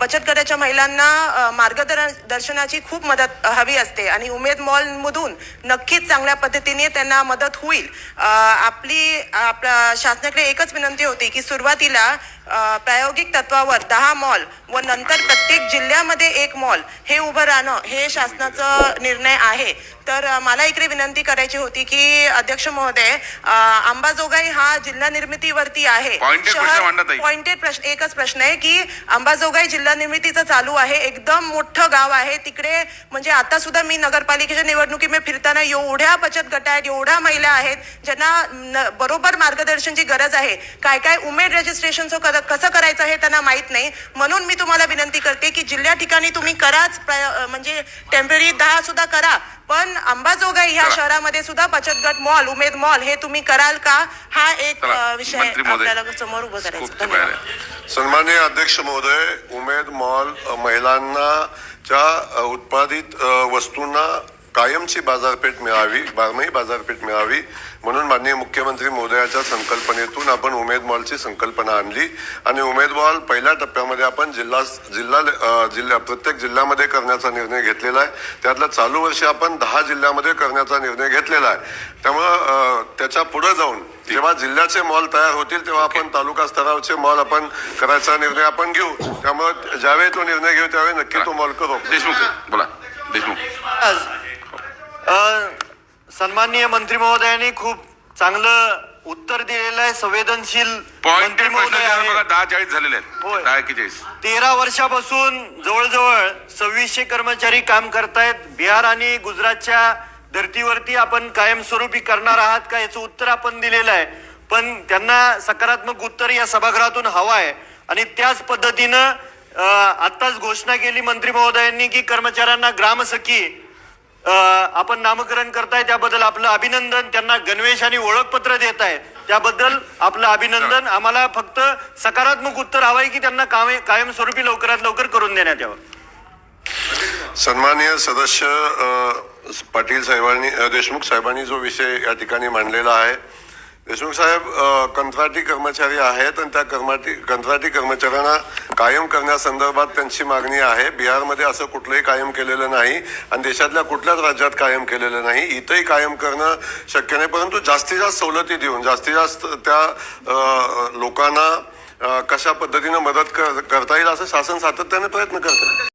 बचत गटाच्या महिलांना मार्गदर्शनाची खूप मदत हवी असते. आणि उमेद मॉलमधून नक्कीच चांगल्या पद्धतीने त्यांना मदत होईल. आपली आपल्या शासनाकडे एकच विनंती होती की सुरुवातीला प्रायोगिक तत्वावर दहा मॉल व नंतर प्रत्येक जिल्ह्यामध्ये एक मॉल हे उभं राहणं हे शासनाचा निर्णय आहे. तर मला इकडे विनंती करायची होती की अध्यक्ष महोदय अंबाजोगाई हा जिल्हा निर्मितीवरती आहे. ताई. पॉइंटेड प्रश्न एकच प्रश्न आहे की अंबाजोगाई जिल्हा निर्मितीचं चालू आहे. एकदम मोठं गाव आहे. तिकडे म्हणजे आता सुद्धा मी नगरपालिकेच्या निवडणुकीमध्ये फिरताना एवढ्या बचत गट आहेत एवढ्या महिला आहेत ज्यांना बरोबर मार्गदर्शनची गरज आहे. काय काय उमेद रजिस्ट्रेशनचं कर- कसं करायचं हे त्यांना माहीत नाही. म्हणून मी तुम्हाला विनंती करते की जिल्ह्या ठिकाणी तुम्ही कराच म्हणजे टेंपररी दहा सुद्धा करा. पण अंबाजोगाई ह्या. शहरामध्ये सुद्धा बचत गट मॉल उमेद मॉल हे तुम्ही कराल का? हा एक विषय. आपल्याला समोर उभं करायचं. सन्माननीय अध्यक्ष महोदय उमेद मॉल महिलांना च्या उत्पादित वस्तूंना कायमची बाजारपेठ मिळावी बारमाही बाजारपेठ मिळावी म्हणून माननीय मुख्यमंत्री महोदयाच्या संकल्पनेतून आपण उमेद मॉलची संकल्पना आणली. आणि उमेद मॉल पहिल्या टप्प्यामध्ये आपण जिल्हा जिल्हा जिल्हा प्रत्येक जिल्ह्यामध्ये करण्याचा निर्णय घेतलेला आहे. त्यातलं चालू वर्षी आपण दहा जिल्ह्यामध्ये करण्याचा निर्णय घेतलेला आहे. त्यामुळं त्याच्या पुढे जाऊन जेव्हा जिल्ह्याचे मॉल तयार होतील तेव्हा आपण तालुका स्तरावरचे मॉल आपण करायचा निर्णय आपण घेऊ. त्यामुळे ज्यावेळी तो निर्णय घेऊ त्यावेळी नक्की तो मॉल करू. देशमुख बोला. देशमुख. सन्माननीय मंत्री महोदयांनी खूप चांगलं उत्तर दिलेलं आहे संवेदनशील मंत्री महोदय आहे. दहा चाळीस झालेले होय. आहेत दहा एकेचाळीस. तेरा वर्षापासून जवळजवळ सव्वीसशे कर्मचारी काम करतायत. बिहार आणि गुजरातच्या धर्तीवरती आपण कायमस्वरूपी करणार आहात का याचं उत्तर आपण दिलेलं आहे. पण त्यांना सकारात्मक उत्तर या सभागृहातून हवं आहे. आणि त्याच पद्धतीनं अ, आत्ताच घोषणा केली मंत्री महोदयांनी की कर्मचाऱ्यांना ग्रामसखी आपण नामकरण करताय त्याबद्दल आपलं अभिनंदन. त्यांना गणवेश आणि ओळखपत्र देत आहे त्याबद्दल आपलं अभिनंदन. आम्हाला फक्त सकारात्मक उत्तर हवंय की त्यांना कामे कायमस्वरूपी लवकरात लवकर करून देण्यात यावं. सन्मान्य सदस्य पाटील साहेबांनी देशमुख साहेबांनी जो विषय या ठिकाणी मांडलेला आहे देशमुख साहेब कंत्राटी कर्मचारी आहेत आणि त्या कर्माटी कंत्राटी कर्मचाऱ्यांना कायम करण्यासंदर्भात त्यांची मागणी आहे. बिहारमध्ये असं कुठलंही कायम केलेलं नाही आणि देशातल्या कुठल्याच राज्यात कायम केलेलं नाही. इथंही कायम करणं शक्य नाही. परंतु जास्तीत जास्त सवलती देऊन जास्तीत जास्त त्या लोकांना कशा पद्धतीनं मदत कर- करता येईल असं शासन सातत्याने प्रयत्न करतं